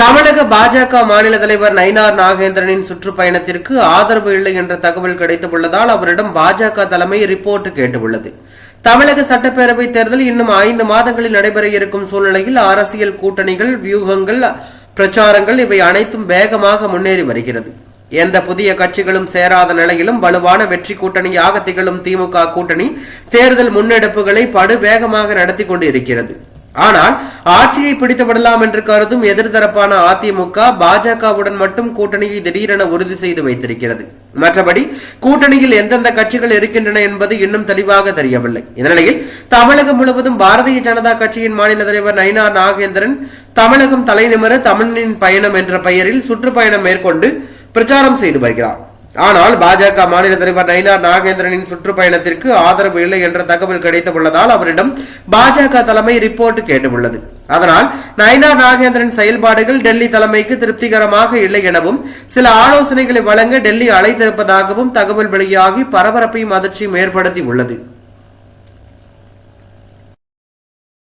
தமிழக பாஜக மாநில தலைவர் நயினார் நாகேந்திரனின் சுற்றுப்பயணத்திற்கு ஆதரவு இல்லை என்ற தகவல் கிடைத்துள்ளதால் அவரிடம் பாஜக தலைமை ரிப்போர்ட் கேட்டுள்ளது. தமிழக சட்டப்பேரவை தேர்தல் இன்னும் ஐந்து மாதங்களில் நடைபெற இருக்கும் சூழ்நிலையில் அரசியல் கூட்டணிகள் வியூகங்கள் பிரச்சாரங்கள் இவை அனைத்தும் வேகமாக முன்னேறி வருகிறது. எந்த புதிய கட்சிகளும் சேராத நிலையிலும் வலுவான வெற்றி கூட்டணியாக திகழும் திமுக கூட்டணி தேர்தல் முன்னெடுப்புகளை படு வேகமாக நடத்தி கொண்டு இருக்கிறது ஆனால் ஆட்சியை பிடித்துவிடலாம் என்று கருதும் எதிர்தரப்பான அதிமுக பாஜகவுடன் மட்டும் கூட்டணியை திடீரென உறுதி செய்து வைத்திருக்கிறது. மற்றபடி கூட்டணியில் எந்தெந்த கட்சிகள் இருக்கின்றன என்பது இன்னும் தெளிவாக தெரியவில்லை. இந்நிலையில் தமிழகம் முழுவதும் பாரதிய ஜனதா கட்சியின் மாநில தலைவர் நயினார் நாகேந்திரன் தமிழகம் தலைநிமிர தமிழின் பயணம் என்ற பெயரில் சுற்றுப்பயணம் மேற்கொண்டு பிரச்சாரம் செய்து வருகிறார். ஆனால் பாஜக மாநில தலைவர் நயினார் நாகேந்திரனின் சுற்றுப்பயணத்திற்கு ஆதரவு இல்லை என்ற தகவல் கிடைத்துள்ளதால் அவரிடம் பாஜக தலைமை ரிப்போர்ட் கேட்டுள்ளது. அதனால் நயினார் நாகேந்திரன் செயல்பாடுகள் டெல்லி தலைமைக்கு திருப்திகரமாக இல்லை எனவும் சில ஆலோசனைகளை வழங்க டெல்லி அழைத்திருப்பதாகவும் தகவல் வெளியாகி பரபரப்பையும் அதிர்ச்சியும் ஏற்படுத்தி உள்ளது